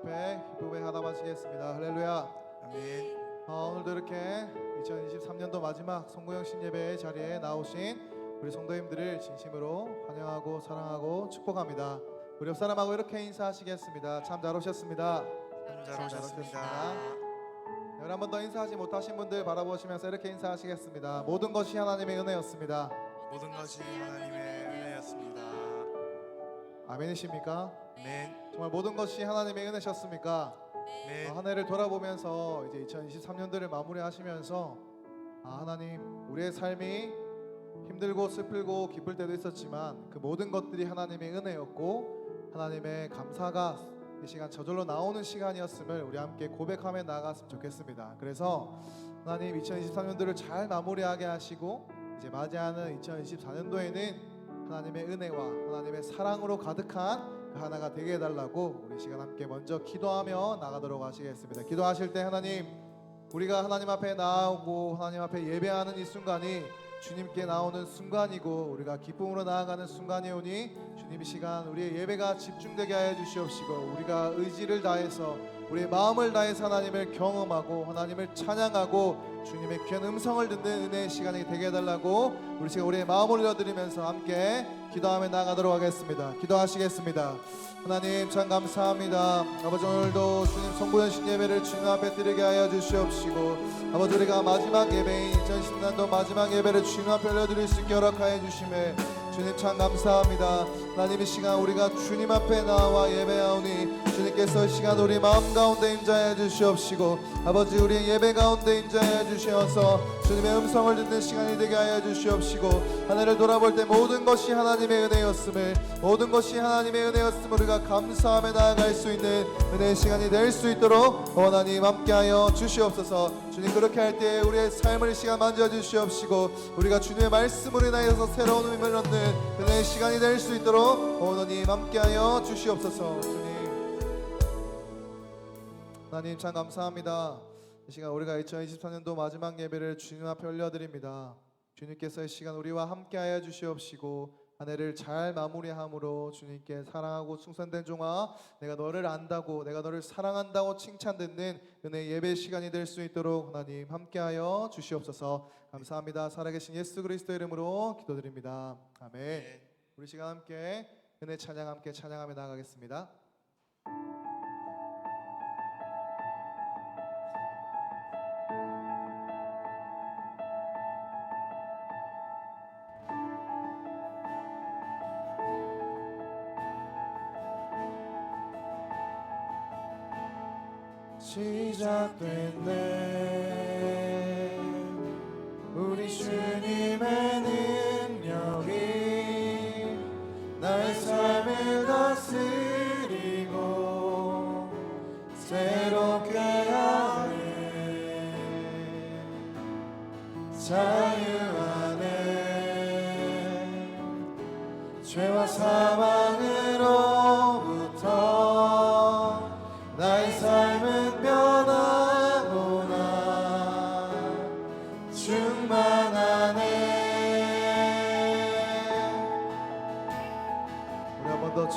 앞에 기쁨의 하다 마시겠습니다. 할렐루야. 아멘. 어, 오늘도 이렇게 2023년도 마지막 성모형 신예배 자리에 나오신 우리 성도님들을 진심으로 환영하고 사랑하고 축복합니다. 우리 옆 사람하고 이렇게 인사하시겠습니다. 참 잘 오셨습니다. 잘 오셨습니다. 네, 한번더 인사하지 못하신 분들 바라보시면서 이렇게 인사하시겠습니다. 모든 것이 하나님의 은혜였습니다. 모든 것이 하나님의 은혜였습니다. 아멘이십니까? 아멘. 정말 모든 것이 하나님의 은혜셨습니까? 아멘. 어, 한 해를 돌아보면서 이제 2023년도를 마무리하시면서 아, 하나님 우리의 삶이 힘들고 슬프고 기쁠 때도 있었지만 그 모든 것들이 하나님의 은혜였고 하나님의 감사가 이 시간 저절로 나오는 시간이었음을 우리 함께 고백하며 나아갔으면 좋겠습니다. 그래서 하나님 2023년도를 잘 마무리하게 하시고 이제 맞이하는 2024년도에는 하나님의 은혜와 하나님의 사랑으로 가득한 그 하나가 되게 해달라고 우리 시간 함께 먼저 기도하며 나가도록 하시겠습니다. 기도하실 때 하나님 우리가 하나님 앞에 나오고 하나님 앞에 예배하는 이 순간이 주님께 나오는 순간이고 우리가 기쁨으로 나아가는 순간이오니 주님 이 시간 우리의 예배가 집중되게 하여 주시옵시고 우리가 의지를 다해서 우리의 마음을 다해서 하나님을 경험하고 하나님을 찬양하고 주님의 귀한 음성을 듣는 은혜의 시간이 되게 해달라고 우리 시간 우리의 마음을 올려드리면서 함께 기도하며 나가도록 하겠습니다. 기도하시겠습니다. 하나님 참 감사합니다. 아버지 오늘도 주님 성부연신 예배를 주님 앞에 드리게 하여 주시옵시고 아버지 우리가 마지막 예배인 2010년도 마지막 예배를 주님 앞에 올려드릴 수 있게 허락하여 주심에 주님 참 감사합니다. 하나님 이 시간 우리가 주님 앞에 나와 예배하오니 주님께서 이 시간 우리 마음 가운데 임자해 주시옵시고 아버지 우리의 예배 가운데 임자해 주시어서 주님의 음성을 듣는 시간이 되게 하여 주시옵시고 하늘을 돌아볼 때 모든 것이 하나님의 은혜였음을 모든 것이 하나님의 은혜였음을 우리가 감사하며 나아갈 수 있는 은혜의 시간이 될 수 있도록 하나님 함께하여 주시옵소서 주님 그렇게 할 때 우리의 삶을 이 시간 만져 주시옵시고 우리가 주님의 말씀으로 인하여서 새로운 힘을 얻는 은혜의 시간이 될 수 있도록 하나님 함께하여 주시옵소서 주님 하나님 참 감사합니다. 이 시간 우리가 2024년도 마지막 예배를 주님 앞에 올려드립니다. 주님께서 이 시간 우리와 함께하여 주시옵시고 한 해를 잘 마무리함으로 주님께 사랑하고 충성된 종아 내가 너를 안다고 내가 너를 사랑한다고 칭찬 듣는 은혜 예배 시간이 될 수 있도록 하나님 함께하여 주시옵소서. 감사합니다. 살아계신 예수 그리스도 이름으로 기도드립니다. 아멘. 우리 시간 함께 은혜 찬양 함께 찬양하며 나가겠습니다. 시작됐네. 우리 주님의 능력이 나의 삶을 다스리고 새롭게 하네. 자유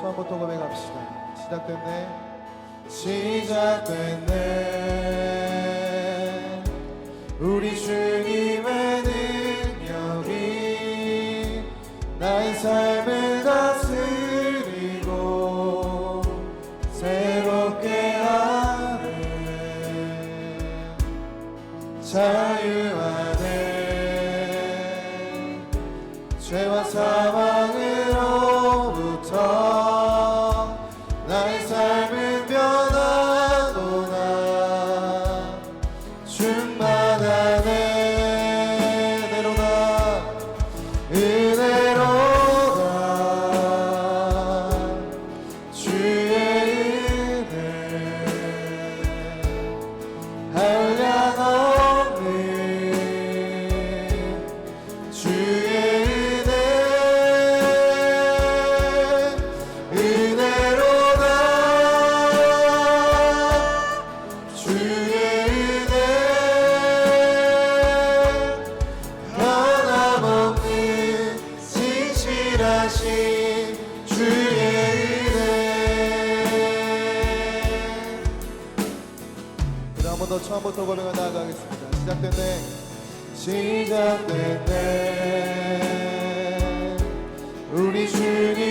한번 더 고백합시다. 시작됐네. 시작됐네. 우리 주님의 능력이 나의 삶을 다스리고 새롭게 하네. 자유 안에 죄와 사망 더 처음부터 고백하 나아가겠습니다. 시작됐네. 시작됐네. 우리 주님.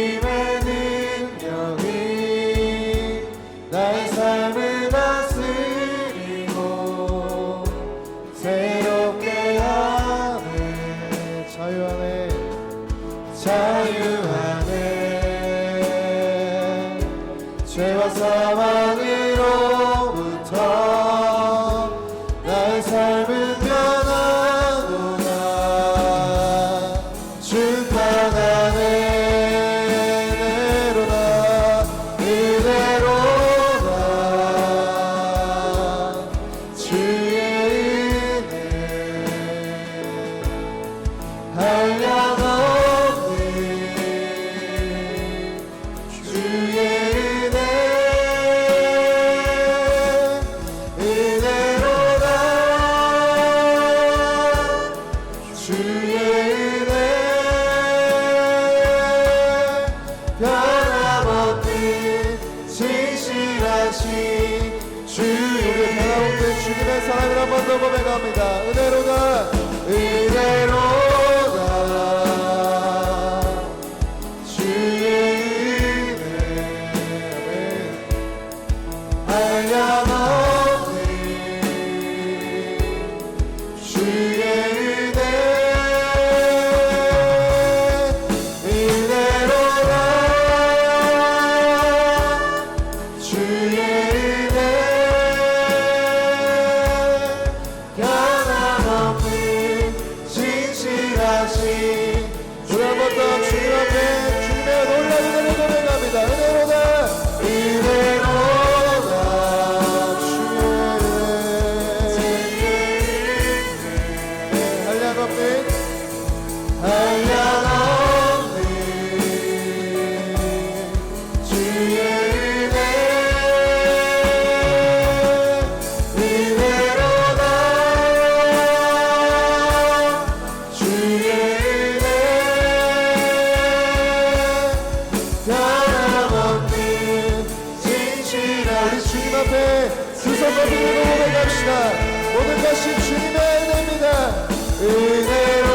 주소서 부르고 내갑시다 모든 것이 주님의 은혜입니다 은혜로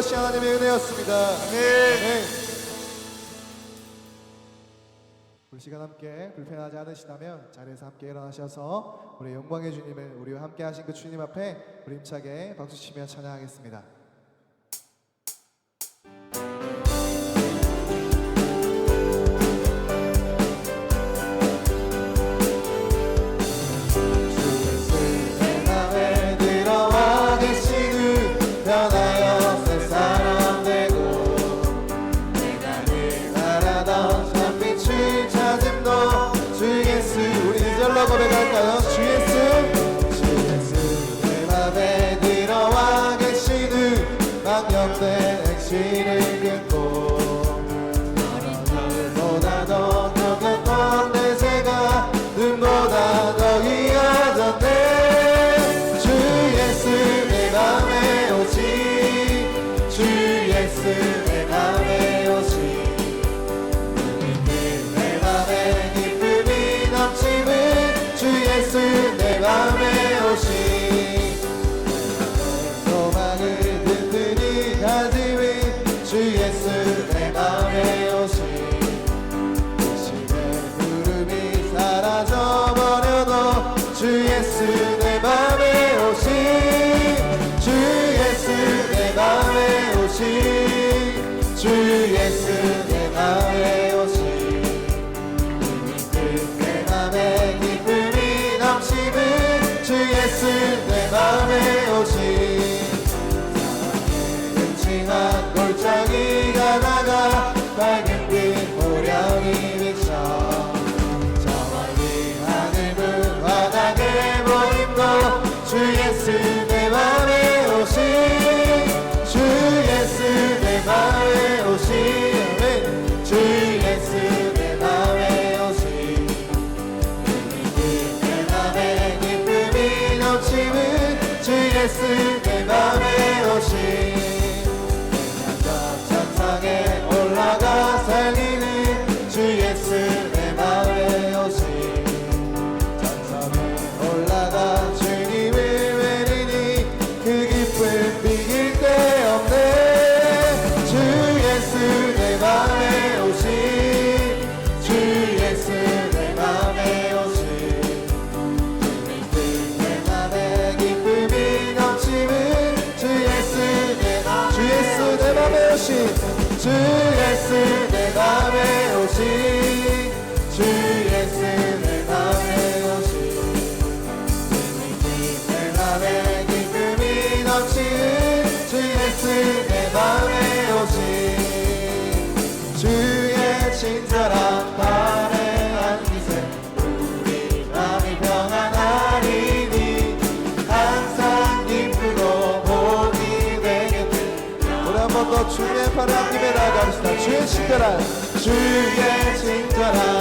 것이 하나님의 은혜였습니다. 네. 우리 시간 함께 불편하지 않으시다면 자리에서 함께 일어나셔서 우리 영광의 주님을 우리와 함께 하신 그 주님 앞에 우리 힘차게 박수치며 찬양하겠습니다. neresi 예수 내 맘에 오지 주의 친절한 발에 안기세. 우리 마음이 평안하리니 항상 기쁘고 복이 되겠네. 우리 한 번 더 주의 바람에 나갑시다. 주의 친절한 주의 친절한.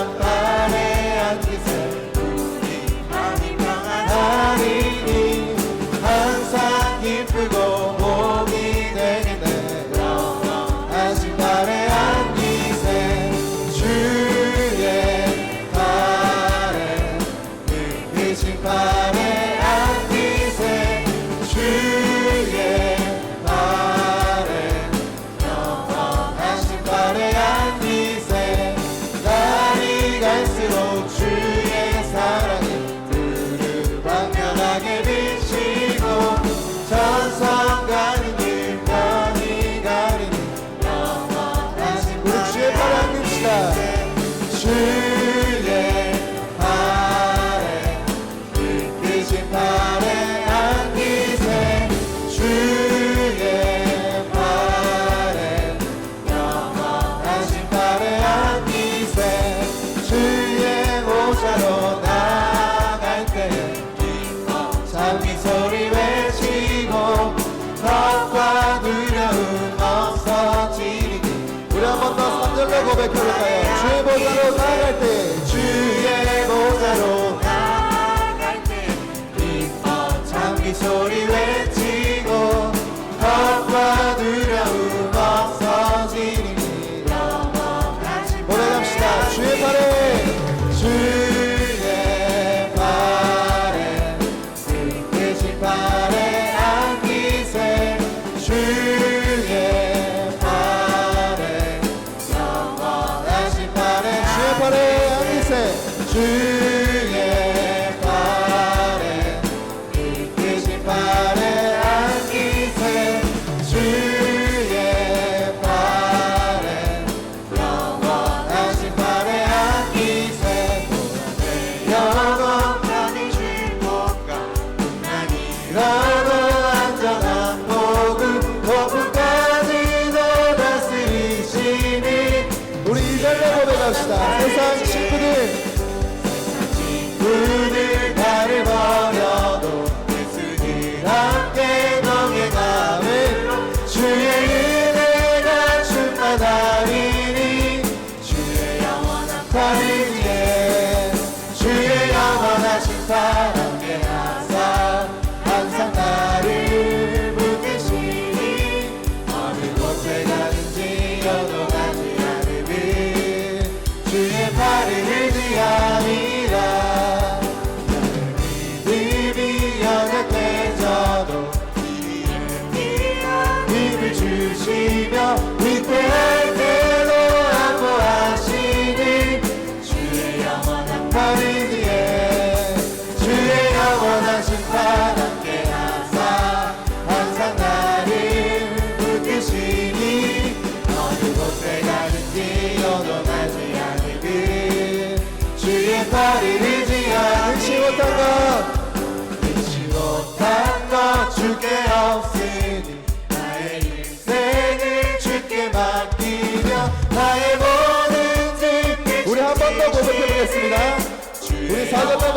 Thy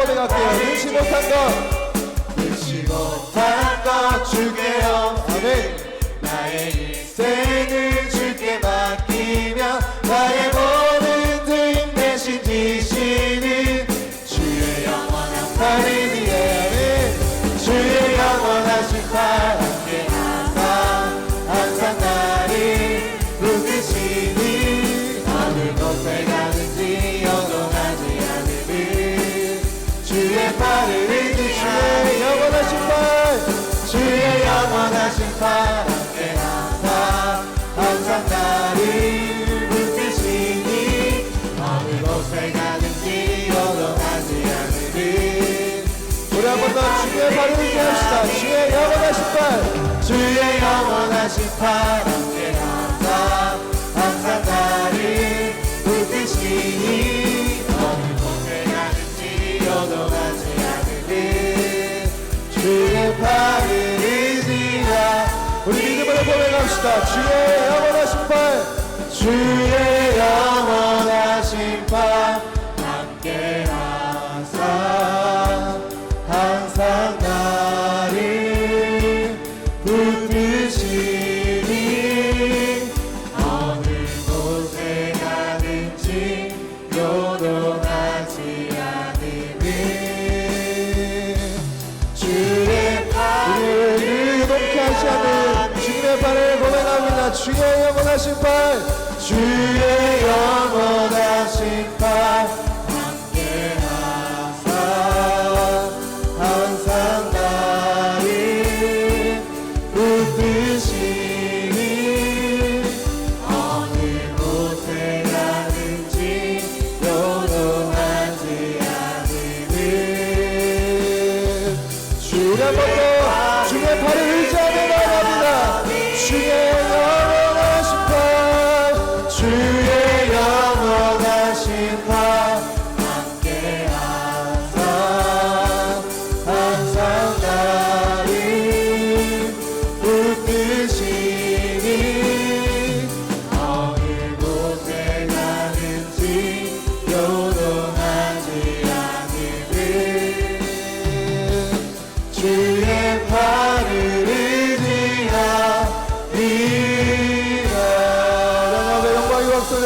고백할게요. 눈치 못한 것. 눈치 못한 것 줄게요. 아멘. 주의 영원하신 사랑께 항상 항상 나를 붙드시니 너는 공생하는지 여동하지 않으리 주의 팔을 의지라. 우리 믿음으로 고백합시다. 주의 영원하신 팔 주의 dizer.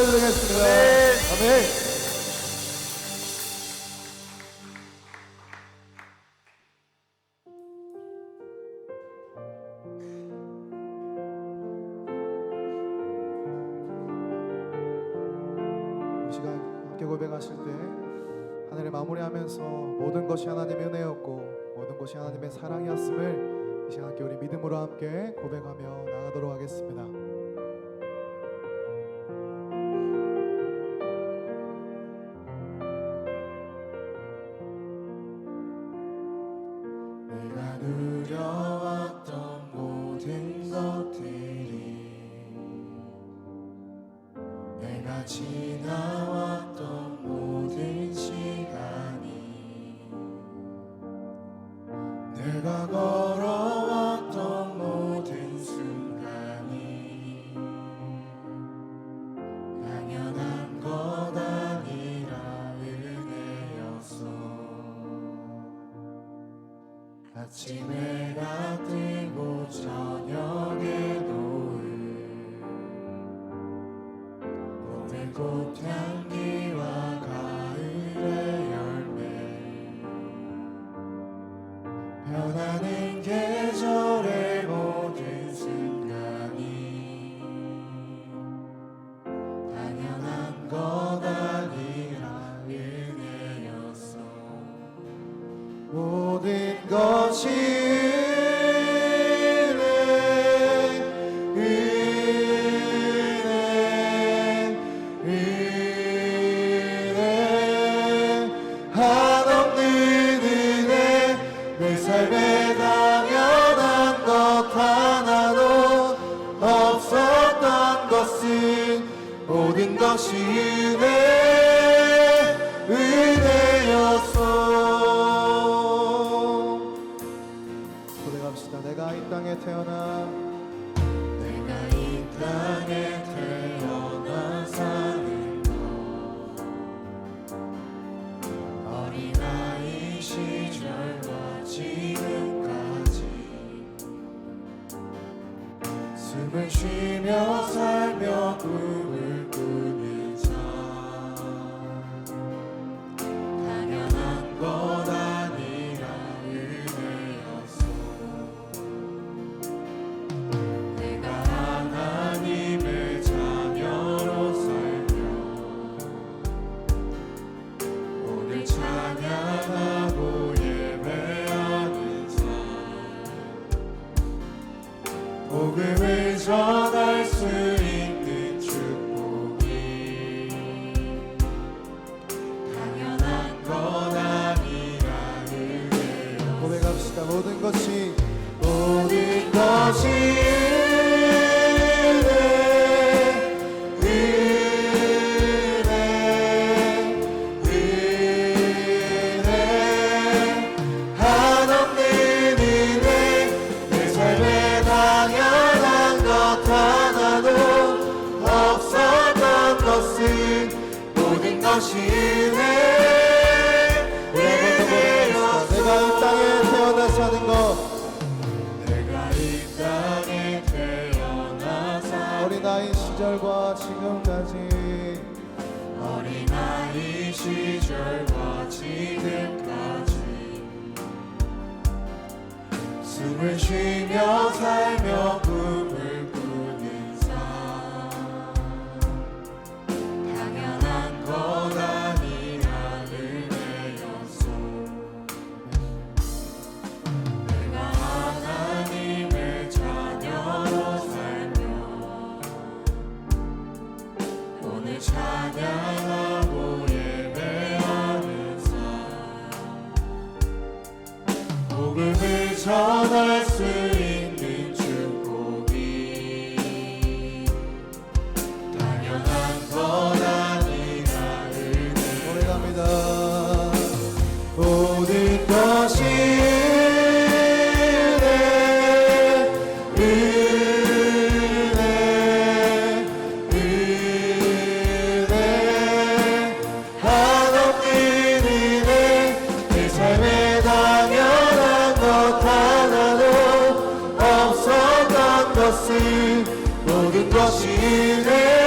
기도드리겠습니다. 아멘. 내가 걸 Oh. 모든 것이 내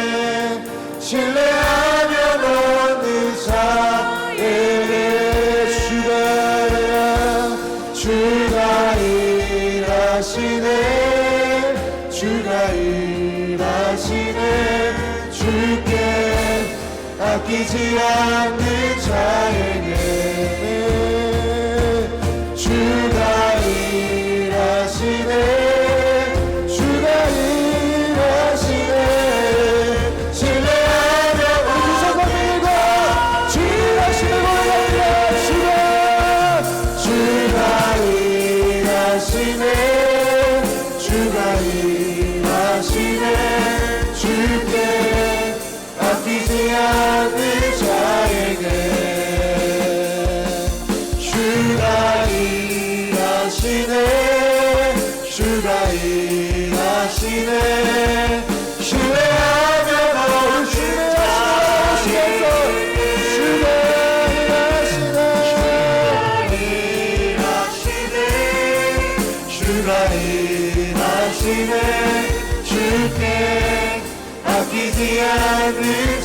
신뢰하면 어느 자에게 주가 주가 일하시네. 주가 일하시네. 주께 아끼지 않는 자에게. 주 지지 않는